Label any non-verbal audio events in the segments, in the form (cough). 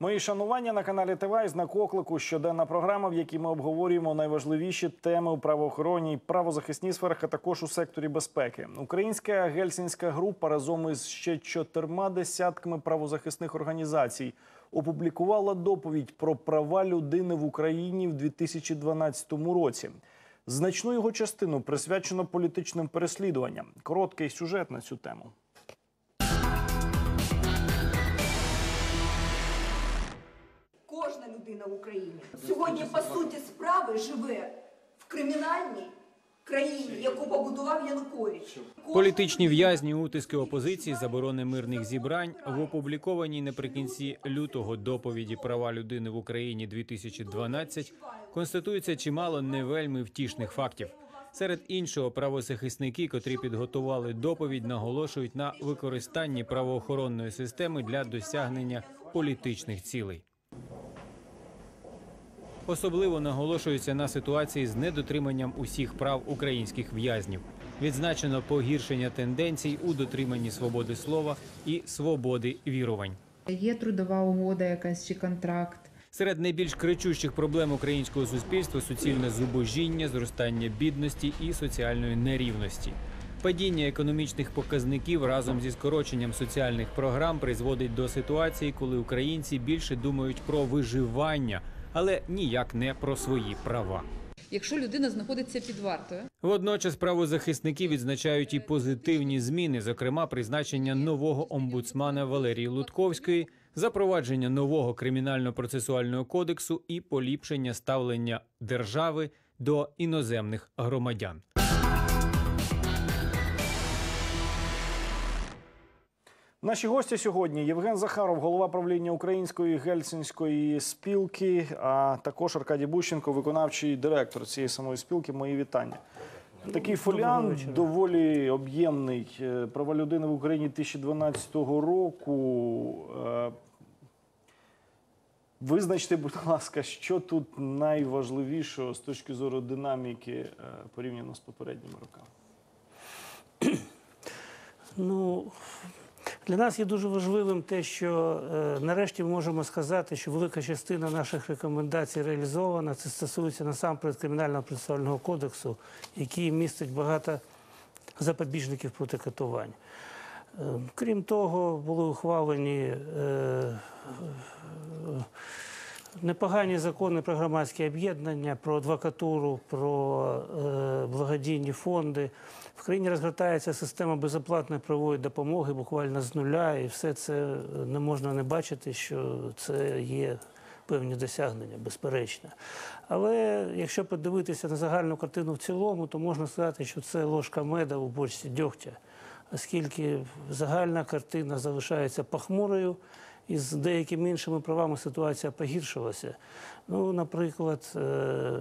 Мої шанування на каналі ТВ і знак оклику щоденна програма, в якій ми обговорюємо найважливіші теми у правоохоронній, правозахисній сферах, а також у секторі безпеки. Українська гельсінська група разом із ще чотирма десятками правозахисних організацій опублікувала доповідь про права людини в Україні в 2012 році. Значну його частину присвячено політичним переслідуванням. Короткий сюжет на цю тему. Кожна людина в Україні. Сьогодні, по суті, справи живе в кримінальній країні, яку побудував Янукович. Політичні в'язні, утиски опозиції, заборони мирних зібрань в опублікованій наприкінці лютого доповіді права людини в Україні 2012 констатується чимало не вельми втішних фактів. Серед іншого, правозахисники, котрі підготували доповідь, наголошують на використанні правоохоронної системи для досягнення політичних цілей. Особливо наголошується на ситуації з недотриманням усіх прав українських в'язнів. Відзначено погіршення тенденцій у дотриманні свободи слова і свободи вірувань. Є трудова угода, якась чи контракт. Серед найбільш кричущих проблем українського суспільства суцільне зубожіння, зростання бідності і соціальної нерівності. Падіння економічних показників разом зі скороченням соціальних програм призводить до ситуації, коли українці більше думають про виживання, але ніяк не про свої права. Якщо людина знаходиться під вартою, Водночас правозахисники відзначають і позитивні зміни, зокрема призначення нового омбудсмана Валерії Лутковської, запровадження нового кримінально-процесуального кодексу і поліпшення ставлення держави до іноземних громадян. Наші гості сьогодні Євген Захаров, голова правління Української гельсінської спілки, а також Аркадій Бущенко, виконавчий директор цієї самої спілки. Мої вітання. Такий фоліант доволі об'ємний. Е, Права людини в Україні 2012 року. Е, Визначте, будь ласка, що тут найважливішого з точки зору динаміки е, порівняно з попередніми роками. Ну, для нас є дуже важливим те, що е, нарешті ми можемо сказати, що велика частина наших рекомендацій реалізована. Це стосується насамперед кримінального процесуального кодексу, який містить багато запобіжників проти катувань. Е, крім того, були ухвалені е, непогані закони про громадські об'єднання, про адвокатуру, про благодійні фонди. В країні розгортається система безоплатної правової допомоги буквально з нуля, і все це е, не можна не бачити, що це є певні досягнення, безперечно. Але якщо подивитися на загальну картину в цілому, то можна сказати, що це ложка меда у бочці дьогтя, оскільки загальна картина залишається похмурою. І з деякими іншими правами ситуація погіршилася. Ну, наприклад, е,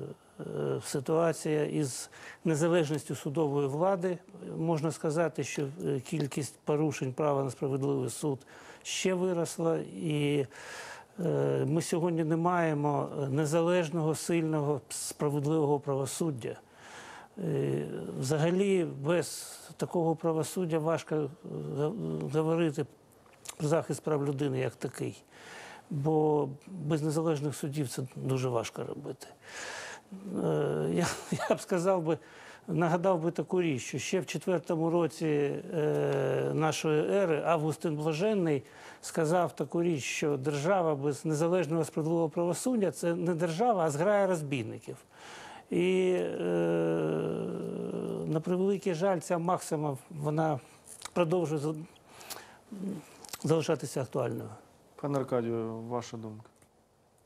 ситуація із незалежністю судової влади. Можна сказати, що е, кількість порушень права на справедливий суд ще виросла, і е, ми сьогодні не маємо незалежного, сильного, справедливого правосуддя. Е, Взагалі, без такого правосуддя важко е, говорити про захист прав людини як такий. Бо без незалежних судів це дуже важко робити. Е, Я, (laughs) я б сказав би, нагадав би таку річ, що ще в четвертому році е, нашої ери Августин Блаженний сказав таку річ, що держава без незалежного справедливого правосуддя це не держава, а зграя розбійників. І е, на превеликий жаль, ця максима вона продовжує залишатися актуальною. Пане Аркадію, ваша думка.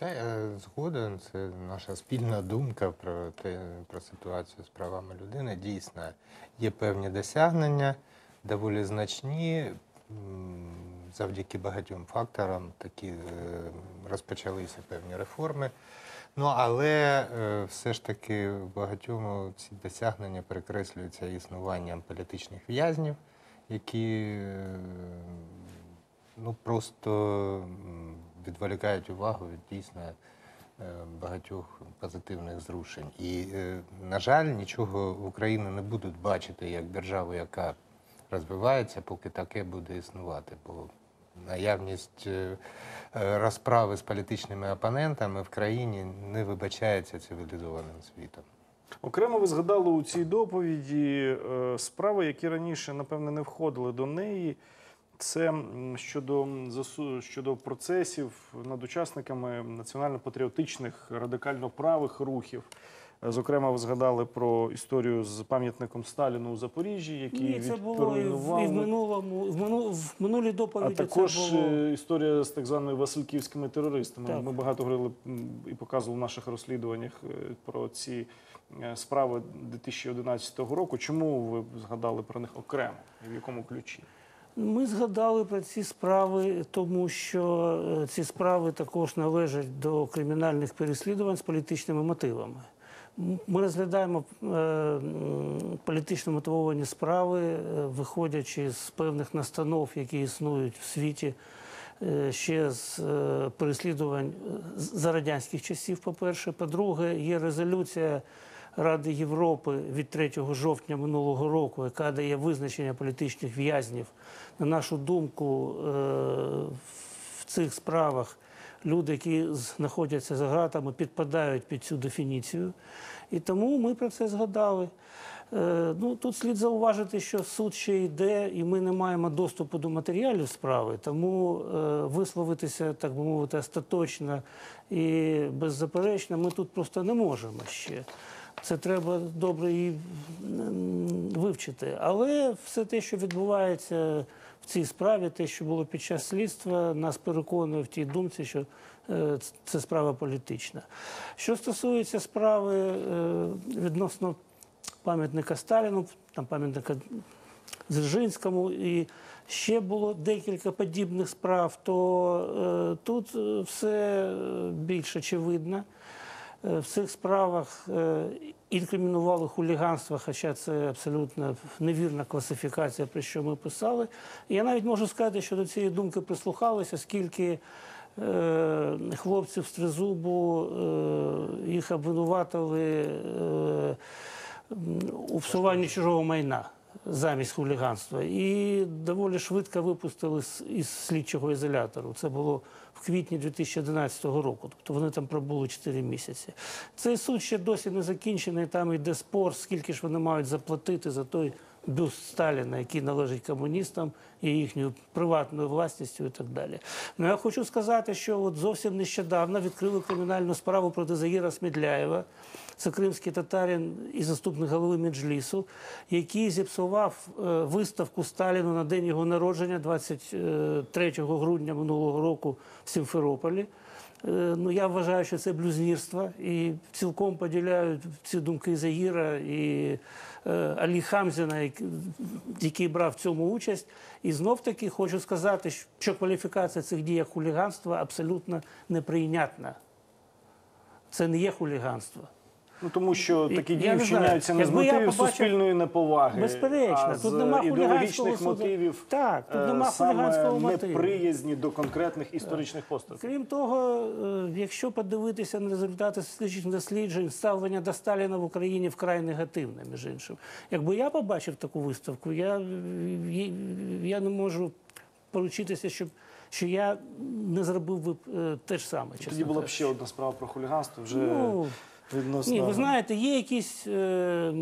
Та я згоден, це наша спільна думка про те, про ситуацію з правами людини. Дійсно, є певні досягнення, доволі значні. Завдяки багатьом факторам такі е, розпочалися певні реформи. Ну але е, все ж таки в багатьом ці досягнення перекреслюються існуванням політичних в'язнів, які е, ну просто відволікають увагу від дійсно е, багатьох позитивних зрушень. І, е, на жаль, нічого в Україні не будуть бачити як державу, яка розвивається, поки таке буде існувати. Бо наявність е, розправи з політичними опонентами в країні не вибачається цивілізованим світом. Окремо ви згадали у цій доповіді справи, які раніше, напевне, не входили до неї. Це щодо, засу- щодо процесів над учасниками національно-патріотичних радикально-правих рухів. Е, Зокрема, ви згадали про історію з пам'ятником Сталіну у Запоріжжі, який Ні, це було і в, і в минулому, в, мину, в минулій А також це було. е, історія з так званими Васильківськими терористами. Так. Ми багато говорили і показували в наших розслідуваннях е, про ці е, справи 2011 року. Чому ви згадали про них окремо і в якому ключі? Ми згадали про ці справи, тому що е, ці справи також належать до кримінальних переслідувань з політичними мотивами. Ми розглядаємо е, політично мотивовані справи, е, виходячи з певних настанов, які існують в світі. Ще з переслідувань за радянських часів, по-перше. По-друге, є резолюція Ради Європи від 3 жовтня минулого року, яка дає визначення політичних в'язнів. На нашу думку, е, в цих справах люди, які знаходяться за ґратами, підпадають під цю дефініцію. І тому ми про це згадали. Е, Ну, тут слід зауважити, що суд ще йде, і ми не маємо доступу до матеріалів справи, тому е, висловитися, так би мовити, остаточно і беззаперечно ми тут просто не можемо ще. Це треба добре і вивчити. Але все те, що відбувається в цій справі, те, що було під час слідства, нас переконує в тій думці, що е, це справа політична. Що стосується справи е, відносно пам'ятника Сталіну, там пам'ятника Дзержинському, і ще було декілька подібних справ, то е, тут все більш очевидно. Е, В цих справах е, інкримінували хуліганство, хоча це абсолютно невірна класифікація, про що ми писали. Я навіть можу сказати, що до цієї думки прислухалися, оскільки е, хлопців з тризубу їх обвинуватили у всуванні чужого майна замість хуліганства. І доволі швидко випустили із слідчого ізолятору. Це було в квітні 2011 року. Тобто вони там пробули 4 місяці. Цей суд ще досі не закінчений. Там йде спор, скільки ж вони мають заплатити за той бюст Сталіна, який належить комуністам, і їхньою приватною власністю і так далі. Ну я хочу сказати, що от зовсім нещодавно відкрили кримінальну справу проти Загіра Смідляєва. Це кримський татарин і заступник голови Меджлісу, який зіпсував е, виставку Сталіну на день його народження, 23 грудня минулого року в Сімферополі. Е, Ну, я вважаю, що це блюзнірство і цілком поділяю ці думки Загіра і е, Алі Хамзіна, який- брав в цьому участь. І знов таки хочу сказати, що кваліфікація цих дій хуліганства абсолютно неприйнятна. Це не є хуліганство. Ну тому що такі дії не вчиняються не з мотивів побачив- суспільної неповаги, Безперечно, а тут нема ідеологічних мотивів. Так, тут е, нема хуліганського мотиву. неприязні до конкретних історичних постатей. Крім того, е, якщо подивитися на результати слідчих досліджень, ставлення до Сталіна в Україні вкрай негативне, між іншим. Якби я побачив таку виставку, я, е, я не можу поручитися, щоб, що я не зробив би е, те ж саме. чесно Тоді була б ще одна справа про хуліганство. Вже Ну, відносно Ні, ви знаєте, є, якісь, е,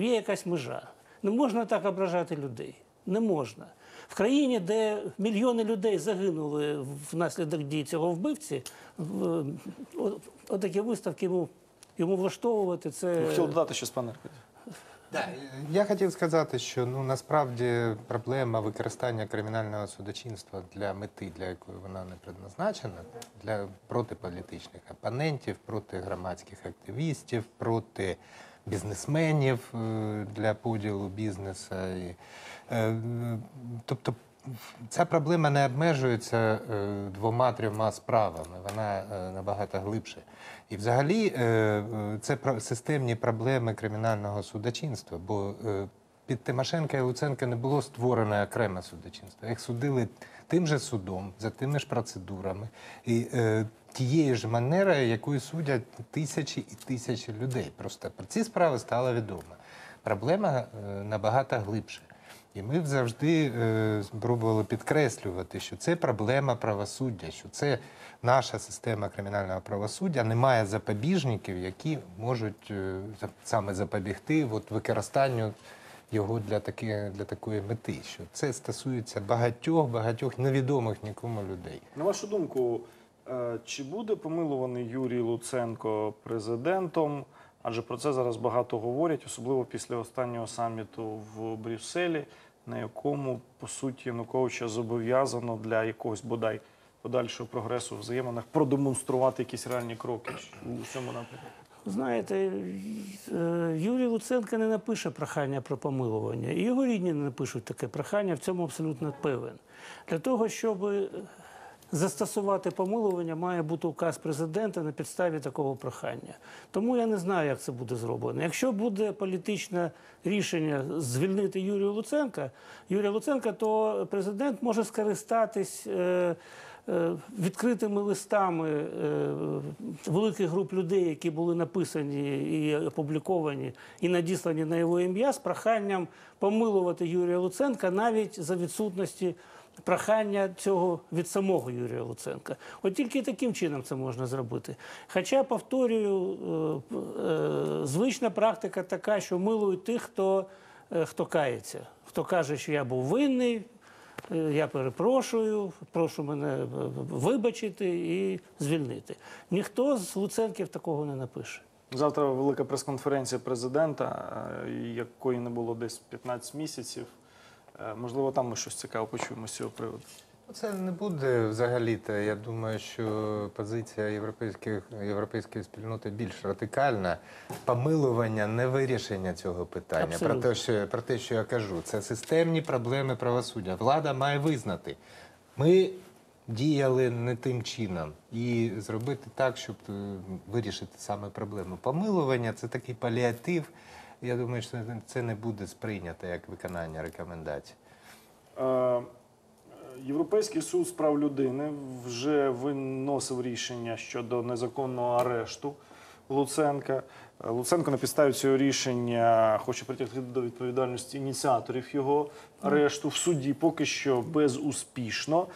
є якась межа. Не можна так ображати людей. Не можна. В країні, де мільйони людей загинули внаслідок дій цього вбивці, отакі виставки йому, йому влаштовувати це. хотів додати щось, пане Аркадій. Я хотів сказати, що ну насправді проблема використання кримінального судочинства для мети, для якої вона не предназначена, для проти політичних опонентів, проти громадських активістів, проти бізнесменів е, для поділу бізнесу. Е, Тобто ця проблема не обмежується е, двома-трьома справами, вона е, набагато глибше. І взагалі е, це системні проблеми кримінального судочинства, бо під Тимошенка і Луценка не було створено окреме судочинство. Їх судили тим же судом, за тими ж процедурами, і тією ж манерою, якою судять тисячі і тисячі людей. Просто про ці справи стало відомо. Проблема набагато глибше. І ми завжди е, спробували підкреслювати, що це проблема правосуддя, що це наша система кримінального правосуддя не має запобіжників, які можуть е, саме запобігти от, використанню його для, таки, для такої мети. Що це стосується багатьох, багатьох невідомих нікому людей. На вашу думку, е, чи буде помилуваний Юрій Луценко президентом? Адже про це зараз багато говорять, особливо після останнього саміту в Брюсселі, на якому по суті Януковича зобов'язано для якогось бодай подальшого прогресу в взаєминах продемонструвати якісь реальні кроки у цьому напрямку. Знаєте, Юрій Луценко не напише прохання про помилування. І його рідні не напишуть таке прохання, в цьому абсолютно певен. Для того, щоб застосувати помилування, має бути указ президента на підставі такого прохання. Тому я не знаю, як це буде зроблено. Якщо буде політичне рішення звільнити Юрія Луценка, Юрія Луценка, то президент може скористатись. е, е, Відкритими листами е, великих груп людей, які були написані і опубліковані, і надіслані на його ім'я з проханням помилувати Юрія Луценка навіть за відсутності прохання цього від самого Юрія Луценка. От тільки таким чином це можна зробити. Хоча, повторюю, е, е, звична практика така, що милують тих, хто, е, хто кається, хто каже, що я був винний. Я перепрошую, прошу мене вибачити і звільнити. Ніхто з Луценків такого не напише. Завтра велика прес-конференція президента, якої не було десь 15 місяців. Е, Можливо, там ми щось цікаве почуємо з цього приводу. Це не буде взагалі-то. Я думаю, що позиція європейських, європейської спільноти більш радикальна. Помилування не вирішення цього питання. Про те, що, про те, що я кажу, це системні проблеми правосуддя. Влада має визнати. Ми діяли не тим чином і зробити так, щоб е, вирішити саме проблему. Помилування це такий паліатив. Я думаю, що це не буде сприйнято як виконання рекомендацій. Європейський суд з прав людини вже виносив рішення щодо незаконного арешту Луценка. Луценко на підставі цього рішення хоче притягти до відповідальності ініціаторів його арешту в суді, поки що безуспішно.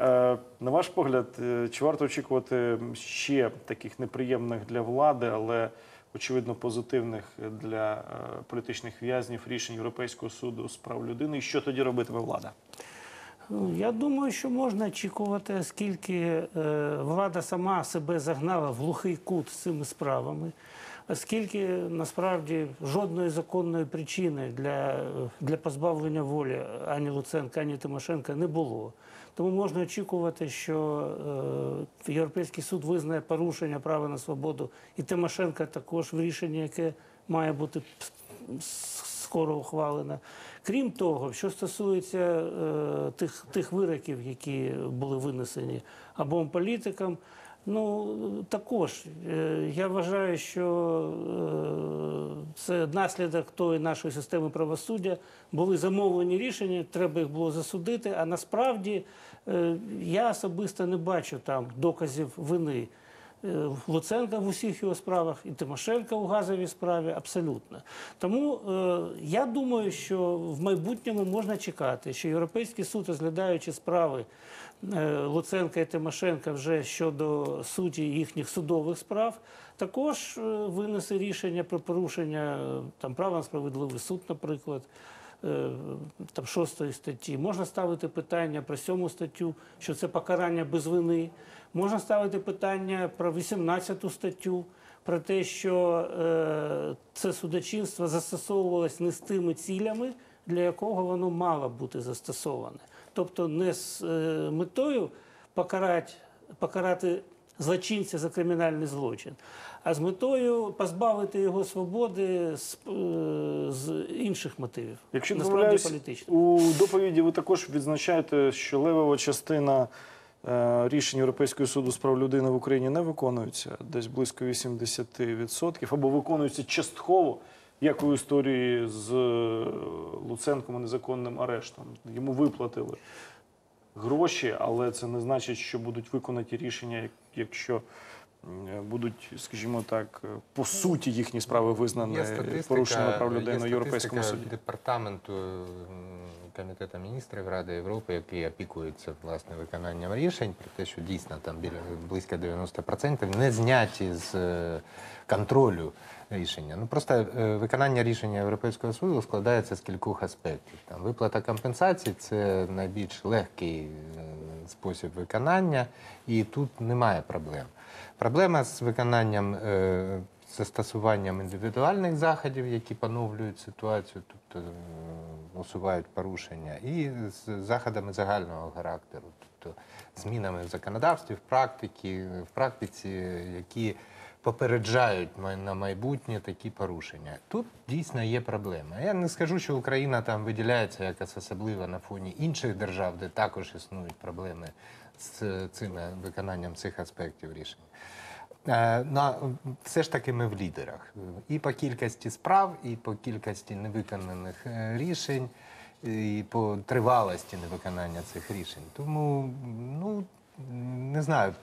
Е, На ваш погляд, е, чи варто очікувати ще таких неприємних для влади, але очевидно позитивних для е, політичних в'язнів рішень Європейського суду з прав людини? І що тоді робитиме влада? Ну, Я думаю, що можна очікувати, оскільки е, влада сама себе загнала в глухий кут з цими справами, оскільки насправді жодної законної причини для, для позбавлення волі ані Луценка, ані Тимошенка не було. Тому можна очікувати, що е, Європейський суд визнає порушення права на свободу і Тимошенка також в рішенні, яке має бути скоро ухвалена. Крім того, що стосується е, тих, тих вироків, які були винесені обом політикам, ну також е, я вважаю, що е, це наслідок тої нашої системи правосуддя. Були замовлені рішення, треба їх було засудити. А насправді е, я особисто не бачу там доказів вини. Е, Луценка в усіх його справах і Тимошенка у газовій справі абсолютно. Тому е, я думаю, що в майбутньому можна чекати, що Європейський суд, розглядаючи справи е, Луценка і Тимошенка вже щодо суті їхніх судових справ, також винесе рішення про порушення там права на справедливий суд, наприклад. Там шостої статті можна ставити питання про сьому статтю, що це покарання без вини. Можна ставити питання про 18 статтю, про те, що е, це судочинство застосовувалось не з тими цілями, для якого воно мало бути застосоване. Тобто не з е, метою покарати, покарати злочинця за кримінальний злочин, а з метою позбавити його свободи з, е, з інших мотивів. Якщо насправді політичних. у доповіді ви також відзначаєте, що левова частина рішень Європейського суду з прав людини в Україні не виконуються десь близько 80%, або виконуються частково, як у історії з е, Луценком і незаконним арештом. Йому виплатили гроші, але це не значить, що будуть виконані рішення, якщо е, будуть, скажімо так, е, по суті їхні справи визнані Є статистика, порушеннями прав людини у Європейському суді. департаменту комітету міністрів Ради Європи, який опікується власне виконанням рішень, про те, що дійсно там біля близько 90% не зняті з е, контролю рішення. Ну просто е, виконання рішення Європейського суду складається з кількох аспектів. Там виплата компенсацій це найбільш легкий е, спосіб виконання, і тут немає проблем. Проблема з виконанням е, застосуванням індивідуальних заходів, які поновлюють ситуацію, тобто е, усувають порушення, і з заходами загального характеру, тобто змінами в законодавстві, в практиці, в практиці, які попереджають на майбутнє такі порушення. Тут дійсно є проблема. Я не скажу, що Україна там виділяється якось особливо на фоні інших держав, де також існують проблеми з цим виконанням цих аспектів рішень. Е, На, все ж таки ми в лідерах. І по кількості справ, і по кількості невиконаних е, рішень, і по тривалості невиконання цих рішень. Тому, ну, не знаю,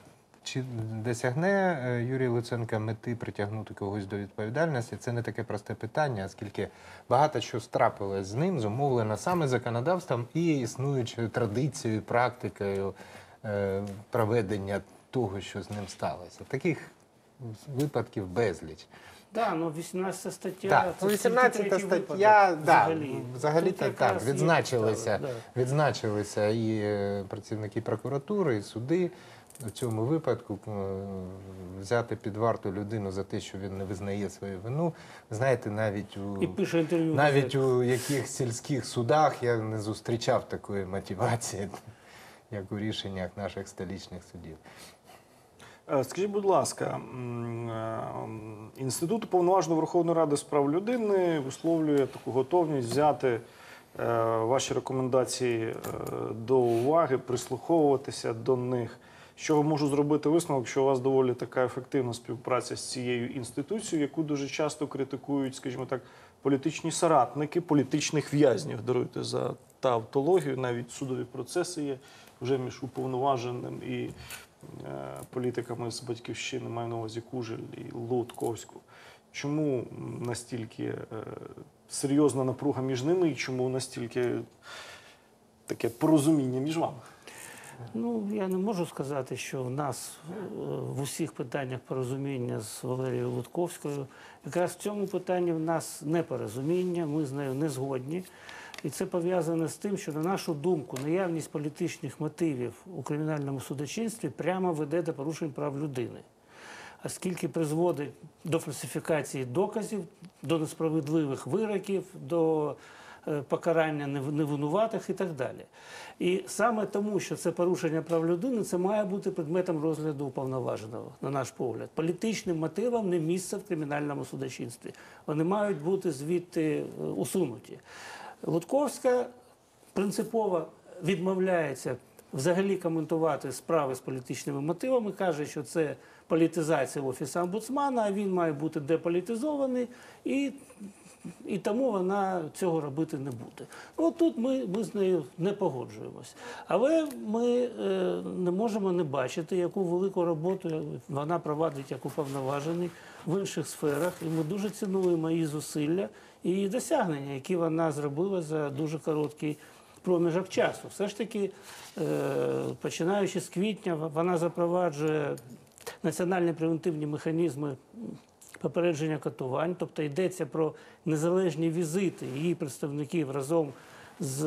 чи досягне е, Юрій Луценко мети притягнути когось до відповідальності. Це не таке просте питання, оскільки багато що страпилось з ним, зумовлено саме законодавством і існуючою традицією, практикою е, проведення того, що з ним сталося. Таких випадків безліч. Да, ну 18 стаття. Так, це ну, 18 стаття, да, взагалі. взагалі так, відзначилися, да. відзначилися і е, працівники прокуратури, і суди у цьому випадку е, взяти під варту людину за те, що він не визнає свою вину. Знаєте, навіть у І пише інтерв'ю. навіть у яких сільських судах я не зустрічав такої мотивації, (laughs) як у рішеннях наших столичних судів. Е, Скажіть, будь ласка, е, інститут уповноваженого Верховної Ради з прав людини висловлює таку готовність взяти ваші рекомендації до уваги, прислуховуватися до них. Що можу зробити висновок, що у вас доволі така ефективна співпраця з цією інституцією, яку дуже часто критикують, скажімо так, політичні соратники політичних в'язнів. Даруйте за тавтологію, навіть судові процеси є вже між уповноваженим і е, політиками з батьківщини, маю на увазі Кужель і Лутковську. Чому настільки е, серйозна напруга між ними і чому настільки таке порозуміння між вами? Ну, я не можу сказати, що в нас е, в усіх питаннях порозуміння з Валерією Лутковською. Якраз в цьому питанні в нас непорозуміння, ми з нею не згодні. І це пов'язане з тим, що, на нашу думку, наявність політичних мотивів у кримінальному судочинстві прямо веде до порушень прав людини. Оскільки призводить до фальсифікації доказів, до несправедливих вироків, до покарання нев- невинуватих і так далі. І саме тому, що це порушення прав людини, це має бути предметом розгляду уповноваженого, на наш погляд. Політичним мотивам не місце в кримінальному судочинстві. Вони мають бути звідти е, усунуті. Лутковська принципово відмовляється взагалі коментувати справи з політичними мотивами, каже, що це політизація офісу омбудсмана, а він має бути деполітизований, і, і тому вона цього робити не буде. От тут ми, ми з нею не погоджуємось. Але ми е, не можемо не бачити, яку велику роботу вона провадить як уповноважений в інших сферах, і ми дуже цінуємо її зусилля і її досягнення, які вона зробила за дуже короткий проміжок часу. Все ж таки, е, починаючи з квітня, вона запроваджує національні превентивні механізми попередження катувань, тобто йдеться про незалежні візити її представників разом з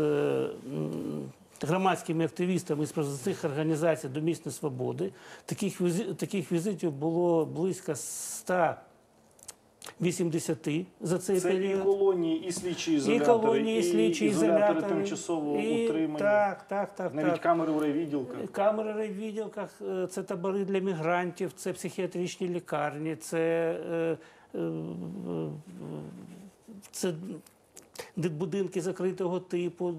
громадськими активістами з правозахисних організацій до місць свободи. Таких, візитів було близько 180 за цей Це і колонії, і слідчі І колонії, і слідчі ізолятори ізолятори. тимчасового і, утримання, Так, так, так. навіть так. камери у райвідділках. Камери в відділках е, це табори для мігрантів, це психіатричні лікарні, це, е, е, е, це будинки закритого типу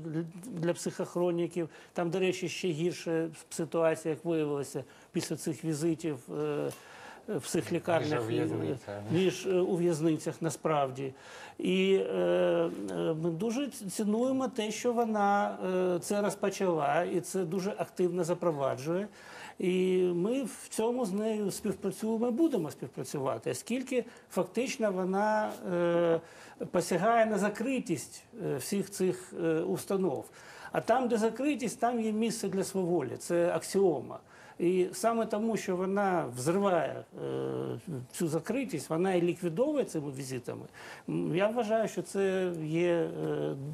для психохроніків. Там, до речі, ще гірше ситуація, як виявилося після цих візитів. Е, В психлікарнях Ніж у ніж е, у в'язницях насправді. І е, е, ми дуже цінуємо те, що вона е, це розпочала, і це дуже активно запроваджує. І ми в цьому з нею співпрацюємо будемо співпрацювати, оскільки фактично вона е, посягає на закритість е, всіх цих е, установ. А там, де закритість, там є місце для сваволі. Це аксіома. І саме тому, що вона взриває е, цю закритість, вона і ліквідовує цими візитами. Я вважаю, що це є е,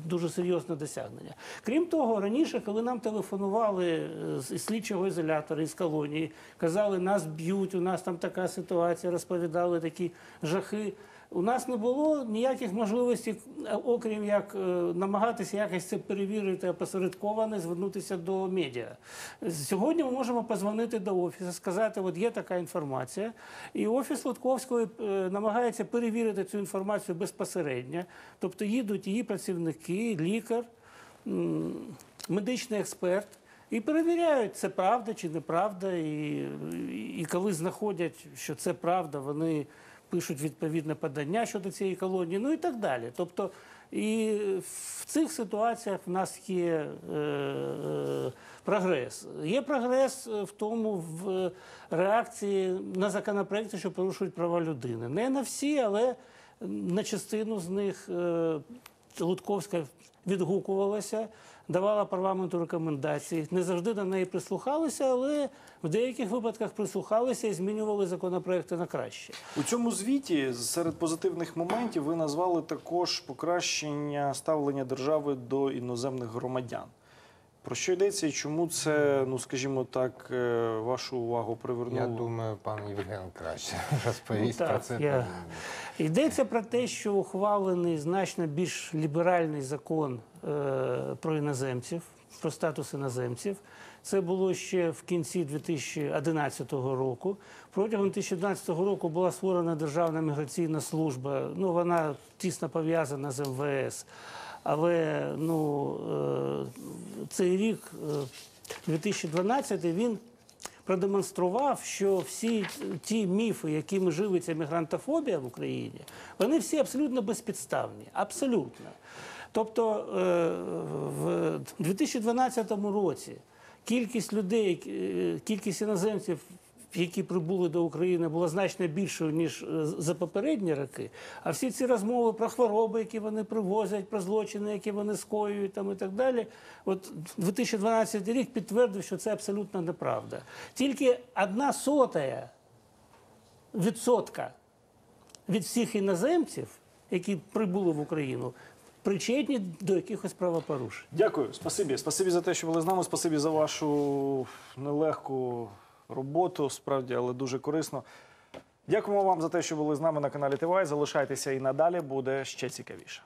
дуже серйозне досягнення. Крім того, раніше, коли нам телефонували е, з слідчого ізолятора із колонії, казали, нас б'ють, у нас там така ситуація, розповідали такі жахи. У нас не було ніяких можливостей, е, окрім як е, намагатися якось це перевірити опосередковано, звернутися до медіа. Сьогодні ми можемо позвонити до офісу, сказати, от є така інформація, і офіс Лутковської е, намагається перевірити цю інформацію безпосередньо. Тобто їдуть її працівники, лікар, медичний експерт. І перевіряють, це правда чи неправда. І, і коли знаходять, що це правда, вони пишуть відповідне подання щодо цієї колонії, ну і так далі. Тобто, і в цих ситуаціях в нас є е, е, прогрес. Є прогрес е, в тому в реакції на законопроекти, що порушують права людини. Не на всі, але на частину з них е, Лутковська відгукувалася, давала парламенту рекомендації. Не завжди до неї прислухалися, але в деяких випадках прислухалися і змінювали законопроекти на краще. У цьому звіті серед позитивних моментів ви назвали також покращення ставлення держави до іноземних громадян. Про що йдеться і чому це, ну скажімо так, е, вашу увагу привернуло? Я думаю, пан Євген краще (laughs) розповість Ну, про це. я- Йдеться про те, що ухвалений значно більш ліберальний закон е, про іноземців, про статус іноземців. Це було ще в кінці 2011 року. Протягом 2011 року була створена Державна міграційна служба. Ну, вона тісно пов'язана з МВС. Але ну, е, цей рік, е, 2012, він продемонстрував, що всі ті міфи, якими живиться мігрантофобія в Україні, вони всі абсолютно безпідставні. Абсолютно. Тобто е, в 2012 році кількість людей, е, кількість іноземців, які прибули до України, була значно більшою, ніж е, за попередні роки. А всі ці розмови про хвороби, які вони привозять, про злочини, які вони скоюють там і так далі. От 2012 рік підтвердив, що це абсолютно неправда. Тільки одна сота відсотка від всіх іноземців, які прибули в Україну, причетні до якихось правопорушень. Дякую, спасибі. Спасибі за те, що були з нами. Спасибі за вашу нелегку роботу, справді, але дуже корисно. Дякуємо вам за те, що були з нами на каналі ТВАЙ. Залишайтеся і надалі буде ще цікавіше.